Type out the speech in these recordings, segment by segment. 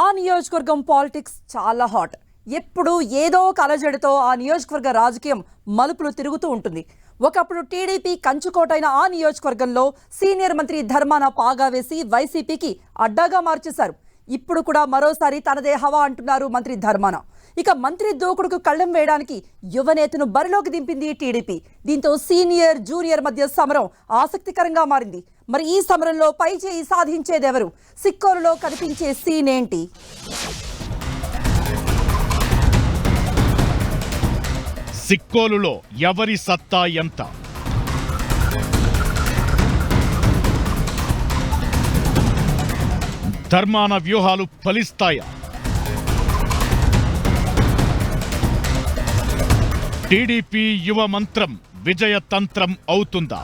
ఆ నియోజకవర్గం పాలిటిక్స్ చాలా హాట్. ఎప్పుడు ఏదో కలజడితో ఆ నియోజకవర్గ రాజకీయం మలుపులు తిరుగుతూ ఉంటుంది. ఒకప్పుడు టీడీపీ కంచుకోటైన ఆ నియోజకవర్గంలో సీనియర్ మంత్రి ధర్మాన పాగా వేసి వైసీపీకి అడ్డాగా మార్చేశారు. ఇప్పుడు కూడా మరోసారి తనదే హవా అంటున్నారు మంత్రి ధర్మాన. ఇక మంత్రి దూకుడుకు కళ్ళెం వేయడానికి యువనేతను బరిలోకి దింపింది టీడీపీ. దీంతో సీనియర్ జూనియర్ మధ్య సమరం ఆసక్తికరంగా మారింది. మరి ఈ సమరంలో పై చేయి సాధించేదెవరు? సిక్కోలులో కనిపించే సీన్ ఏంటి? సిక్కోలులో ఎవరి సత్తా ఎంత? ధర్మాన వ్యూహాలు ఫలిస్తాయా? టీడీపీ యువ మంత్రం విజయ తంత్రం అవుతుందా?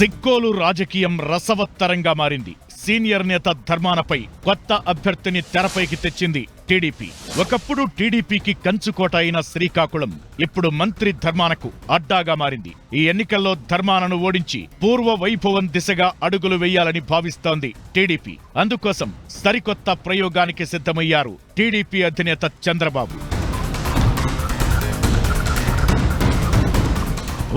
సిక్కోలు రాజకీయం రసవత్తరంగా మారింది. సీనియర్ నేత ధర్మానపై కొత్త అభ్యర్థిని తెరపైకి తెచ్చింది టీడీపీ. ఒకప్పుడు టీడీపీకి కంచుకోట అయిన శ్రీకాకుళం ఇప్పుడు మంత్రి ధర్మానకు అడ్డాగా మారింది. ఈ ఎన్నికల్లో ధర్మానను ఓడించి పూర్వ వైభవం దిశగా అడుగులు వేయాలని భావిస్తోంది టీడీపీ. అందుకోసం సరికొత్త ప్రయోగానికి సిద్ధమయ్యారు టీడీపీ అధినేత చంద్రబాబు.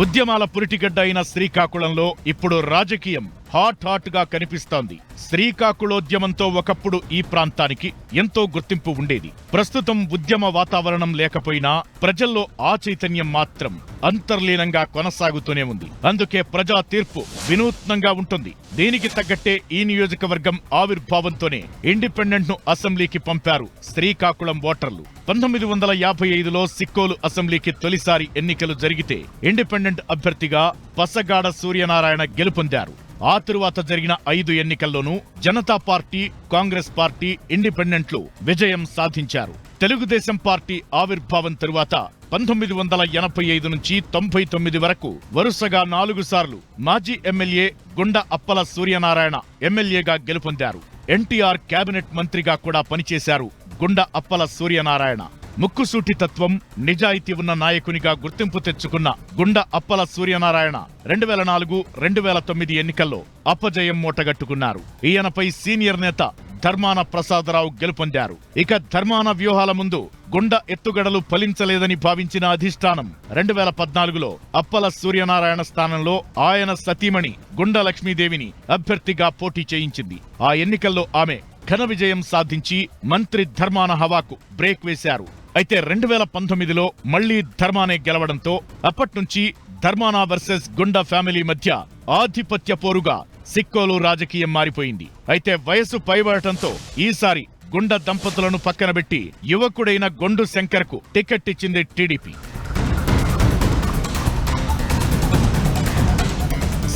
ఉద్యమాల పురిటిగడ్డ అయిన శ్రీకాకుళంలో ఇప్పుడు రాజకీయం. హాట్ హాట్గా కనిపిస్తోంది. శ్రీకాకుళోద్యమంతో ఒకప్పుడు ఈ ప్రాంతానికి ఎంతో గుర్తింపు ఉండేది. ప్రస్తుతం ఉద్యమ వాతావరణం లేకపోయినా ప్రజల్లో ఆ చైతన్యం మాత్రం అంతర్లీనంగా కొనసాగుతూనే ఉంది. అందుకే ప్రజా తీర్పు వినూత్నంగా ఉంటుంది. దీనికి తగ్గట్టే ఈ నియోజకవర్గం ఆవిర్భావంతోనే ఇండిపెండెంట్ను అసెంబ్లీకి పంపారు శ్రీకాకుళం ఓటర్లు. పంతొమ్మిది వందల యాభై ఐదులో సిక్కోలు అసెంబ్లీకి తొలిసారి ఎన్నికలు జరిగితే ఇండిపెండెంట్ అభ్యర్థిగా పసగాడ సూర్యనారాయణ గెలుపొందారు. ఆ తరువాత జరిగిన ఐదు ఎన్నికల్లోనూ జనతా పార్టీ కాంగ్రెస్ పార్టీ ఇండిపెండెంట్లు విజయం సాధించారు. తెలుగుదేశం పార్టీ ఆవిర్భావం తరువాత పంతొమ్మిది వందల ఎనభై ఐదు నుంచి తొంభై తొమ్మిది వరకు వరుసగా నాలుగు సార్లు మాజీ ఎమ్మెల్యే గుండ అప్పల సూర్యనారాయణ ఎమ్మెల్యేగా గెలుపొందారు. ఎన్టీఆర్ కేబినెట్ మంత్రిగా కూడా పనిచేశారు గుండ అప్పల సూర్యనారాయణ. ముక్కుసూటి తత్వం నిజాయితీ ఉన్న నాయకునిగా గుర్తింపు తెచ్చుకున్న గుండ అప్పల సూర్యనారాయణ రెండు వేల నాలుగు రెండు వేల తొమ్మిది ఎన్నికల్లో అపజయం మూటగట్టుకున్నారు. ఈయనపై సీనియర్ నేత ధర్మాన ప్రసాదరావు గెలుపొందారు. ఇక ధర్మాన వ్యూహాల ముందు గుండ ఎత్తుగడలు ఫలించలేదని భావించిన అధిష్టానం రెండు వేల పద్నాలుగులో అప్పల సూర్యనారాయణ స్థానంలో ఆయన సతీమణి గుండ లక్ష్మీదేవిని అభ్యర్థిగా పోటీ చేయించింది. ఆ ఎన్నికల్లో ఆమె ఘన విజయం సాధించి మంత్రి ధర్మాన హవాకు బ్రేక్ వేశారు. అయితే రెండు వేల పంతొమ్మిదిలో మళ్ళీ ధర్మానే గెలవడంతో అప్పట్నుంచి ధర్మానా వర్సెస్ గుండా ఫ్యామిలీ మధ్య ఆధిపత్య పోరుగా సిక్కోలు రాజకీయం మారిపోయింది. అయితే వయసు పైబడటంతో ఈసారి గుండ దంపతులను పక్కనబెట్టి యువకుడైన గొండు శంకర్కు టికెట్ ఇచ్చింది టీడీపీ.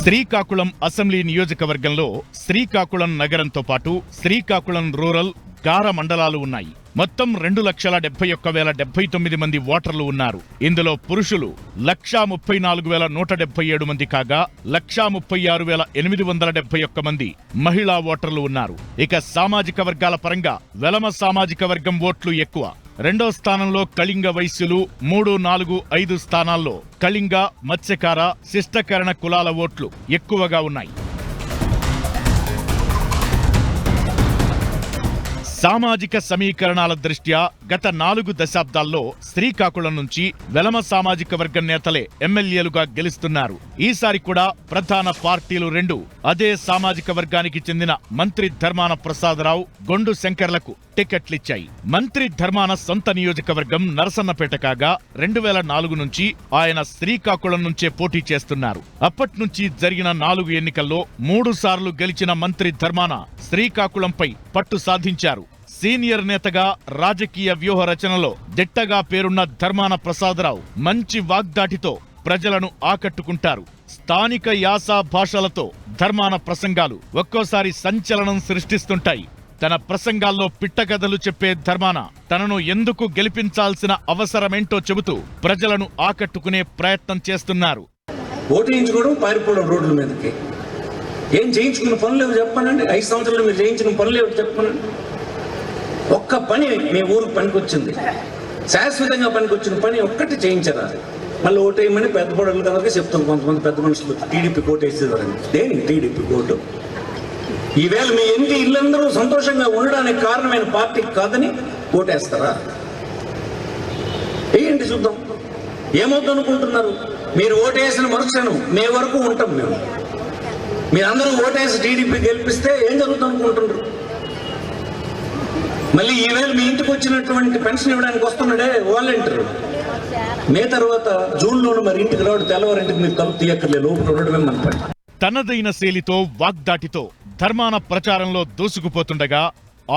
శ్రీకాకుళం అసెంబ్లీ నియోజకవర్గంలో శ్రీకాకుళం నగరంతో పాటు శ్రీకాకుళం రూరల్ గార మండలాలు ఉన్నాయి. మొత్తం రెండు లక్షల డెబ్బై ఒక్క వేల డెబ్బై తొమ్మిది మంది ఓటర్లు ఉన్నారు. ఇందులో పురుషులు లక్షా ముప్పై నాలుగు వేల నూట డెబ్బై ఏడు మంది కాగా లక్షా ముప్పై ఆరు వేల ఎనిమిది వందల డెబ్బై ఒక్క మంది మహిళా ఓటర్లు ఉన్నారు. ఇక సామాజిక వర్గాల పరంగా వెలమ సామాజిక వర్గం ఓట్లు ఎక్కువ. రెండో స్థానంలో కళింగ వైశ్యులు మూడు నాలుగు ఐదు స్థానాల్లో కళింగ మత్స్యకార శిష్టకరణ కులాల ఓట్లు ఎక్కువగా ఉన్నాయి. సామాజిక సమీకరణాల దృష్ట్యా గత నాలుగు దశాబ్దాల్లో శ్రీకాకుళం నుంచి వెలమ సామాజిక వర్గం నేతలే ఎమ్మెల్యేలుగా గెలుస్తున్నారు. ఈసారి కూడా ప్రధాన పార్టీలు రెండు. అదే సామాజిక వర్గానికి చెందిన మంత్రి ధర్మాన ప్రసాదరావు గొండు శంకర్లకు టికెట్లిచ్చాయి మంత్రి ధర్మాన సొంత నియోజకవర్గం నరసన్నపేట కాగా రెండు వేల నాలుగు నుంచి ఆయన శ్రీకాకుళం నుంచే పోటీ చేస్తున్నారు. అప్పట్నుంచి జరిగిన నాలుగు ఎన్నికల్లో మూడు సార్లు గెలిచిన మంత్రి ధర్మాన శ్రీకాకుళంపై పట్టు సాధించారు. సీనియర్ నేతగా రాజకీయ వ్యూహ రచనలో దిట్టగా పేరున్న ధర్మాన ప్రసాదరావు మంచి వాగ్దాటితో ప్రజలను ఆకట్టుకుంటారు. స్థానిక యాస భాషలతో ధర్మాన ప్రసంగాలు ఒక్కోసారి సంచలనం సృష్టిస్తుంటాయి. తన ప్రసంగాల్లో పిట్టకథలు చెప్పే ధర్మాన తనను ఎందుకు గెలిపించాల్సిన అవసరమేంటో చెబుతూ ప్రజలను ఆకట్టుకునే ప్రయత్నం చేస్తున్నారు. ఓటేయించుకోవడం పారిపోవడం రోడ్ల మీదకి. ఏం చేయించుకున్న పనులు ఏవో చెప్పానండి. ఐదు సంవత్సరాలు మీరు చేయించిన పనులు ఏవో చెప్పానండి. ఒక్క పని మీ ఊరికి పనికొచ్చింది. శాశ్వతంగా పనికొచ్చిన పని ఒక్కటి చేయించరా. మళ్ళీ ఓటేయమని పెద్ద పొడవులు కనుక చెప్తాం కొంతమంది పెద్ద మనుషులు. టీడీపీ కోట్ దేని టీడీపీ కోటు? ఈవేళ మీ ఇంటి ఇల్లందరూ సంతోషంగా ఉండడానికి కారణమైన పార్టీ కాదని ఓటేస్తారా? వేయండి చూద్దాం. ఏమవుతుందనుకుంటున్నారు? మీరు ఓటేసిన మరుక్షణం మే వరకు ఉంటాం మేము. మీరందరూ ఓటేసి టీడీపీ గెలిపిస్తే ఏం జరుగుతుంది అనుకుంటున్నారు మళ్ళీ ఈవేళ మీ ఇంటికి వచ్చినటువంటి పెన్షన్ ఇవ్వడానికి వస్తున్నాడే వాలంటీర్. మే తర్వాత జూన్లోను మరి ఇంటికి రావడం తెల్లవారింటికి మీరు తలుపు తీయక్కర్లేదు లోపల ఉండడమే మన పని. తనదైన శైలితో వాగ్దాటితో ధర్మాన ప్రచారంలో దూసుకుపోతుండగా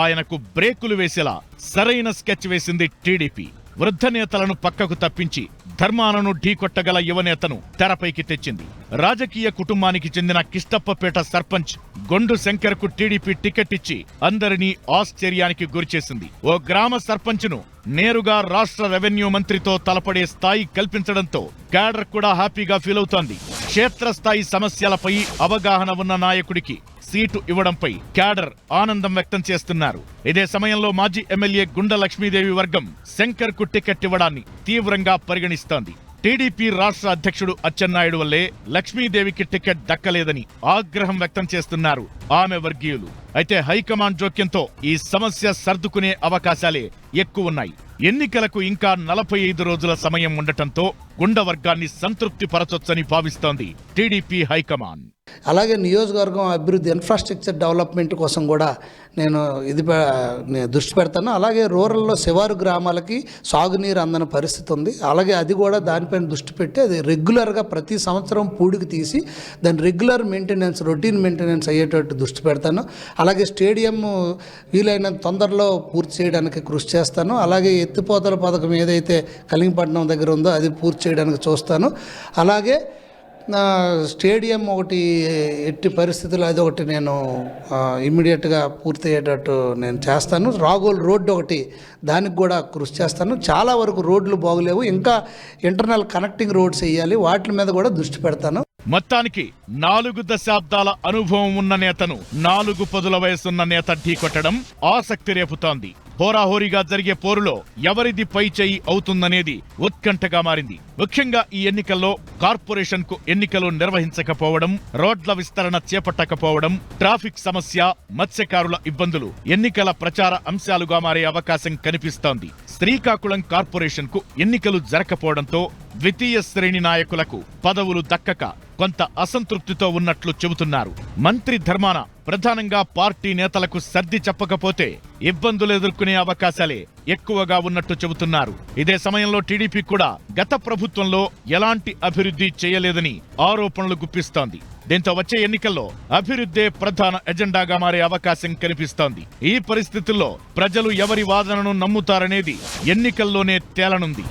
ఆయనకు బ్రేకులు వేసేలా సరైన స్కెచ్ వేసింది టీడీపీ. వృద్ధ నేతలను పక్కకు తప్పించి ధర్మాలను ఢీకొట్టగల యువనేతను తెరపైకి తెచ్చింది. రాజకీయ కుటుంబానికి చెందిన కిష్టప్పపేట సర్పంచ్ గొండు శంకర్కు టీడీపీ టికెట్ ఇచ్చి అందరినీ ఆశ్చర్యానికి గురిచేసింది. ఓ గ్రామ సర్పంచ్ను నేరుగా రాష్ట్ర రెవెన్యూ మంత్రితో తలపడే స్థాయి కల్పించడంతో క్యాడర్ కూడా హ్యాపీగా ఫీల్ అవుతోంది క్షేత్రస్థాయి సమస్యలపై అవగాహన ఉన్న నాయకుడికి సీటు ఇవ్వడంపై క్యాడర్ ఆనందం వ్యక్తం చేస్తున్నారు. ఇదే సమయంలో మాజీ ఎమ్మెల్యే గుండ లక్ష్మీదేవి వర్గం శంకర్కు టికెట్ ఇవ్వడాన్ని తీవ్రంగా పరిగణిస్తోంది. టీడీపీ రాష్ట్ర అధ్యక్షుడు అచ్చెన్నాయుడు వల్లే లక్ష్మీదేవికి టికెట్ దక్కలేదని ఆగ్రహం వ్యక్తం చేస్తున్నారు ఆమె వర్గీయులు. అయితే హైకమాండ్ జోక్యంతో ఈ సమస్య సర్దుకునే అవకాశాలే ఎక్కువున్నాయి ఎన్నికలకు ఇంకా నలభై ఐదు రోజుల సమయం ఉండటంతో గుండ వర్గాన్ని సంతృప్తి పరచొచ్చని భావిస్తోంది టీడీపీ హైకమాండ్. అలాగే నియోజకవర్గం అభివృద్ధి ఇన్ఫ్రాస్ట్రక్చర్ డెవలప్మెంట్ కోసం కూడా నేను ఇది దృష్టి పెడతాను. అలాగే రూరల్లో శివారు గ్రామాలకి సాగునీరు అందని పరిస్థితి ఉంది. అలాగే అది కూడా దానిపైన దృష్టి పెట్టి అది రెగ్యులర్గా ప్రతి సంవత్సరం పూడికి తీసి దాని రెగ్యులర్ మెయింటెనెన్స్ రొటీన్ మెయింటెనెన్స్ అయ్యేటట్టు దృష్టి పెడతాను. అలాగే స్టేడియం వీలైనంత తొందరలో పూర్తి చేయడానికి కృషి చేస్తాను. అలాగే ఎత్తిపోతల పథకం ఏదైతే కలింగపట్నం దగ్గర ఉందో అది పూర్తి చేయడానికి చూస్తాను. అలాగే నా స్టేడియం ఒకటి ఎట్టి పరిస్థితుల్లో అది ఒకటి నేను ఇమ్మీడియట్గా పూర్తయ్యేటట్టు నేను చేస్తాను. రాగోల్ రోడ్డు ఒకటి దానికి కూడా కృషి చేస్తాను. చాలా వరకు రోడ్లు బాగులేవు. ఇంకా ఇంటర్నల్ కనెక్టింగ్ రోడ్స్ వేయాలి. వాటి మీద కూడా దృష్టి పెడతాను. మొత్తానికి నాలుగు దశాబ్దాల అనుభవం ఉన్న నేతను నాలుగు పదుల వయసున్న నేత ఢీకొట్టడం ఆసక్తి రేపుతోంది. హోరాహోరీగా జరిగే పోరులో ఎవరిది పై చేయి అవుతుందనేది ఉత్కంఠగా మారింది. ముఖ్యంగా ఈ ఎన్నికల్లో కార్పొరేషన్కు ఎన్నికలు నిర్వహించకపోవడం రోడ్ల విస్తరణ చేపట్టకపోవడం ట్రాఫిక్ సమస్య మత్స్యకారుల ఇబ్బందులు ఎన్నికల ప్రచార అంశాలుగా మారే అవకాశం కనిపిస్తోంది. శ్రీకాకుళం కార్పొరేషన్కు ఎన్నికలు జరగకపోవడంతో ద్వితీయ శ్రేణి నాయకులకు పదవులు దక్కక కొంత అసంతృప్తితో ఉన్నట్లు చెబుతున్నారు. మంత్రి ధర్మాన ప్రధానంగా పార్టీ నేతలకు సర్ది చెప్పకపోతే ఇబ్బందులు ఎదుర్కొనే అవకాశాలే ఎక్కువగా ఉన్నట్టు చెబుతున్నారు. ఇదే సమయంలో టీడీపీ కూడా గత ప్రభుత్వంలో ఎలాంటి అభివృద్ధి చేయలేదని ఆరోపణలు గుప్పిస్తోంది. దీంతో వచ్చే ఎన్నికల్లో అభివృద్ధే ప్రధాన ఎజెండాగా మారే అవకాశం కనిపిస్తోంది. ఈ పరిస్థితుల్లో ప్రజలు ఎవరి వాదనను నమ్ముతారనేది ఎన్నికల్లోనే తేలనుంది.